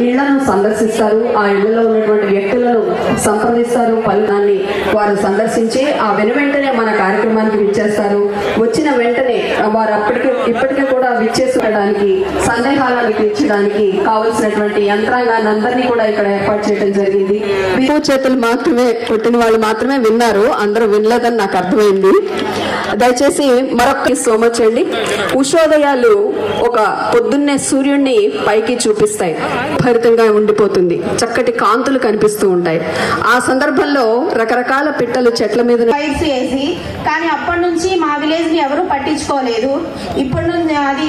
ఇళ్ళను సందర్శిస్తారు. ఆ ఇళ్ళలో ఉన్నటువంటి వ్యక్తులను సంప్రదిస్తారు. ఫలితాన్ని వారు సందర్శించి ఆ వెను వెంటనే మన కార్యక్రమానికి విచ్చేస్తారు. వచ్చిన వెంటనే వారు అప్పటికి ఇప్పటికీ కూడా విచ్చేసుకోవడానికి సందేహాలను తీర్చడానికి కావలసినటువంటి యంత్రాంగాన్ని అందరినీ కూడా ఇక్కడ ఏర్పాటు చేయడం జరిగింది. వీపు చేతులు మాత్రమే పుట్టిన వాళ్ళు మాత్రమే విన్నారు. అందరూ వినలేదని నాకు అర్థమైంది. దయచేసి మరొక సో మచ్ అండి ఉషోదయాలు ఒక పొద్దున్నే సూర్యుడిని పైకి చూపిస్తాయి. భరితంగా ఉండిపోతుంది. చక్కటి కాంతులు కనిపిస్తూ ఉంటాయి. ఆ సందర్భంలో రకరకాల పిట్టలు చెట్ల మీద వేసి కానీ అప్పటి నుంచి మా విలేజ్ని ఎవరు పట్టించుకోలేదు. ఇప్పటి నుంచి అది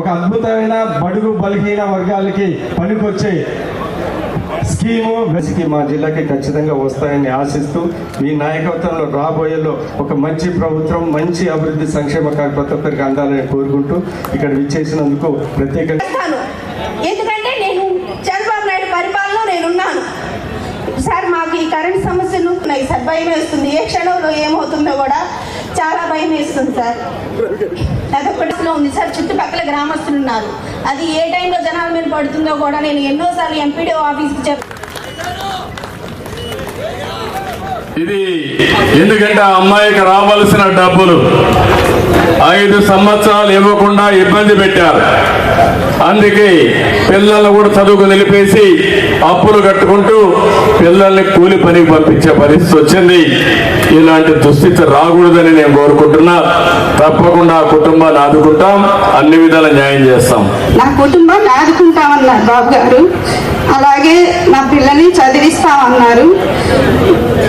ఒక అద్భుతమైన బడుగు బలహీన వర్గాలకి పనికొచ్చే స్కీము వెసికి మా జిల్లాకి ఖచ్చితంగా వస్తాయని ఆశిస్తూ మీ నాయకత్వంలో రాబోయేలో ఒక మంచి ప్రభుత్వం మంచి అభివృద్ధి సంక్షేమ ప్రతి ఒక్కరికి అందాలని కోరుకుంటూ ఇక్కడ విచ్చేసినందుకు ప్రత్యేకంగా నేను చంద్రబాబు నాయుడు పరిపాలనలో నేనున్నాను. సార్ మాకు ఈ కరెంట్ సమస్యలు ఉన్నాయి సార్. భయం వేస్తుంది. ఏ క్షణంలో ఏమవుతుందో కూడా చాలా భయం వేస్తుంది సార్. అదొకటిలో ఉంది సార్. చుట్టుపక్కల గ్రామస్తులు ఉన్నారు. అది ఏ టైంలో జనాల మీద పడుతుందో కూడా నేను ఎన్నోసార్లు ఎంపీడీ ఆఫీస్కి చెప్ ఇది ఎందుకంటే ఆ అమ్మాయికి రావాల్సిన డబ్బులు. ఐదు సంవత్సరాలు ఇవ్వకుండా ఇబ్బంది పెట్టారు. అందుకే పిల్లల్ని కూడా చదువుకు నిలిపేసి అప్పులు కట్టుకుంటూ పిల్లల్ని కూలి పనికి పంపించే పరిస్థితి వచ్చింది. ఇలాంటి దుస్థితి రాకూడదని నేను కోరుకుంటున్నా. తప్పకుండా కుటుంబాన్ని ఆదుకుంటాం. అన్ని విధాల న్యాయం చేస్తాం. నా కుటుంబాన్ని అన్నారు బాబు గారు అలాగే నా పిల్లని చదివిస్తామన్నారు.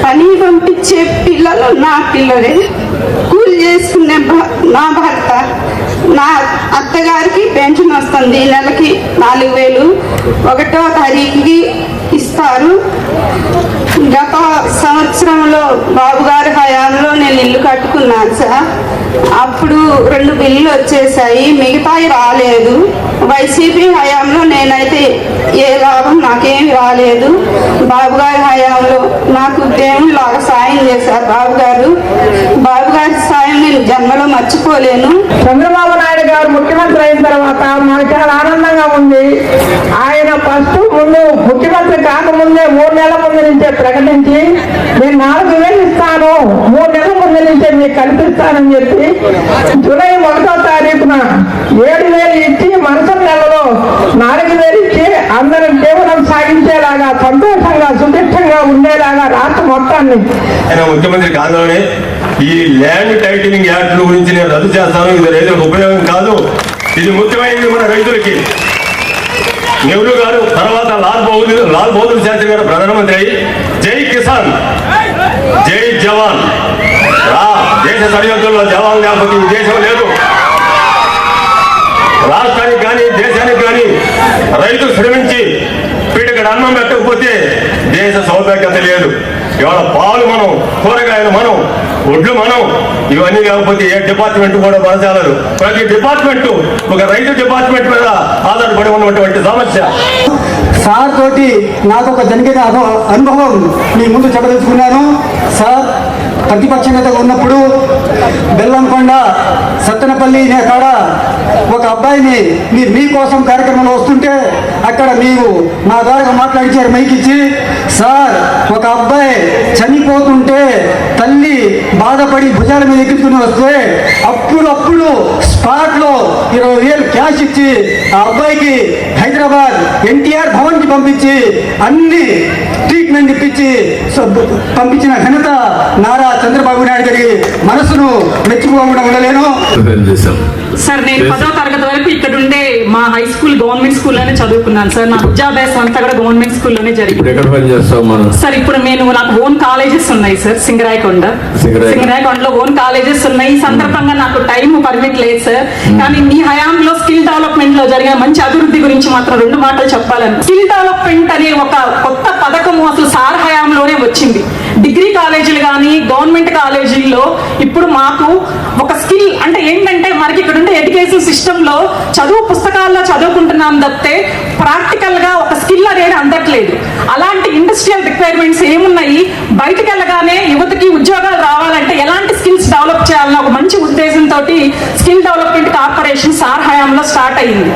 పని పంపించే పిల్లలు నా పిల్లలే. కూలి చేసుకునే భ- నా భర్త. నా అత్తగారికి పెన్షన్ వస్తుంది. నెలకి నాలుగు వేలు. ఒకటో తారీఖుకి ఇస్తారు. గత సంవత్సరంలో బాబుగారి హయాంలో నేను ఇల్లు కట్టుకున్నాను సార్. అప్పుడు రెండు బిల్లులు వచ్చేసాయి మిగతాయి రాలేదు. వైసీపీ హయాంలో నేనైతే ఏ లాభం నాకేమి రాలేదు. బాబు గారి హయాంలో నాకు దేవుళ్ళలాగా సాయం చేశారు బాబు గారు బాబు గారి సాయం నేను జన్మలో మర్చిపోలేను. చంద్రబాబు నాయుడు గారు ముఖ్యమంత్రి అయిన తర్వాత మాకు చాలా ఆనందంగా ఉంది. ఆయన ఫస్ట్ ముందు ముఖ్యమంత్రి కాకముందే మూడు నెలల ముందు నుంచే ప్రకటించి నేను నాలుగు వేలు ఇస్తాను మూడు నెలల ముందు నుంచే మీకు కల్పిస్తానని చెప్పి జూలై ఒకటో తారీఖున ఏడు వేలు ఇచ్చి మనసు నెలలో నాలుగు వేలు ఇచ్చి అందరం జీవనం సాగించేలాగా సంతోషంగా సుభిక్షంగా ఉండేలాగా రాష్ట్ర మొత్తాన్ని. ముఖ్యమంత్రి కాగానే ఈ ల్యాండ్ టైటిలింగ్ యాక్ట్ గురించి నేను రద్దు చేస్తాను. ఇది రైతులకు ఉపయోగం కాదు. ఇది ముఖ్యమైనది మన రైతులకి. నెహ్రూ గారు తర్వాత లాల్ బహదూర్ శాస్త్రి గారు ప్రధానమంత్రి జై కిసాన్ జై జవాన్. రా దేశ సరిహద్దుల్లో జవాన్ లేకపోతే ఈ దేశం లేదు. రాష్ట్రానికి కానీ దేశానికి కానీ రైతు శ్రమించి పీటకడ అన్నం పెట్టకపోతే దేశ సౌభాగ్యత లేదు. ఇవాళ పాలు మనం కూరగాయలు మనం ఒడ్లు మనం ఇవన్నీ లేకపోతే ఏ డిపార్ట్మెంట్ కూడా పరచాలరు ప్రతి డిపార్ట్మెంట్ ఒక రైతు డిపార్ట్మెంట్ మీద ఆధారపడి ఉన్నటువంటి సమస్య. సార్ తోటి నాకు ఒక జరిగిన అనుభవం మీ ముందు చెప్పదలుచుకున్నాను. సార్ ప్రతిపక్ష నేతగా ఉన్నప్పుడు బెల్లంకొండ సత్తెనపల్లి నే కాడ ఒక అబ్బాయిని మీరు మీకోసం కార్యక్రమంలో వస్తుంటే అక్కడ మీరు నా ద్వారా మాట్లాడించారు మైకిచ్చి సార్ ఒక అబ్బాయి చనిపోతుంటే తల్లి బాధపడి భుజాల మీద ఎక్కించుకుని వస్తే అప్పుడు అప్పుడు స్పాట్లో ఇరవై వేలు క్యాష్ ఇచ్చి ఆ అబ్బాయికి హైదరాబాద్ ఎన్టీఆర్ భవన్ పంపించి అన్ని ట్రీట్మెంట్ ఇప్పించి పంపించిన ఘనత నారా చంద్రబాబు నాయుడు గారి మనసును మెచ్చుకోకుండా ఉండలేను సార్ నేను పదో తరగతి వరకు ఇక్కడ ఉండే మా హై స్కూల్ గవర్నమెంట్ స్కూల్లోనే చదువుకున్నాను సార్. నా విద్యాభ్యాసం అంతా కూడా గవర్నమెంట్ స్కూల్లోనే జరిగింది. సార్ ఇప్పుడు నేను నాకు ఓన్ కాలేజెస్ ఉన్నాయి సార్ సింగరాయకొండ. సింగరాయకొండ. సింగరాయకొండలో ఓన్ కాలేజెస్ ఉన్నాయి. ఈ సందర్భంగా నాకు టైం పర్మిట్ లేదు సార్. కానీ మీ హయాంలో స్కిల్ డెవలప్మెంట్లో జరిగిన మంచి అభివృద్ధి గురించి మాత్రం రెండు మాటలు చెప్పాలని. స్కిల్ డెవలప్మెంట్ అనే ఒక కొత్త పథకము అసలు సార్ హయాంలోనే వచ్చింది. డిగ్రీ కాలేజీలు కానీ గవర్నమెంట్ కాలేజీల్లో ఇప్పుడు మాకు ఒక స్కిల్ అంటే ఏంటంటే మనకి ఇక్కడ ఉండే ఎడ్యుకేషన్ సిస్టంలో చదువు పుస్తకాల్లో చదువుకుంటున్నాం తప్పితే ప్రాక్టికల్గా ఒక స్కిల్ అనేది అందట్లేదు. అలాంటి ఇండస్ట్రియల్ రిక్వైర్మెంట్స్ ఏమున్నాయి? బయటకు వెళ్ళగానే యువతకి ఉద్యోగాలు రావాలంటే ఎలాంటి స్కిల్స్ డెవలప్ చేయాలన్న ఒక మంచి ఉద్దేశంతో స్కిల్ డెవలప్మెంట్ కార్పొరేషన్ సార్ హయాంలో స్టార్ట్ అయింది.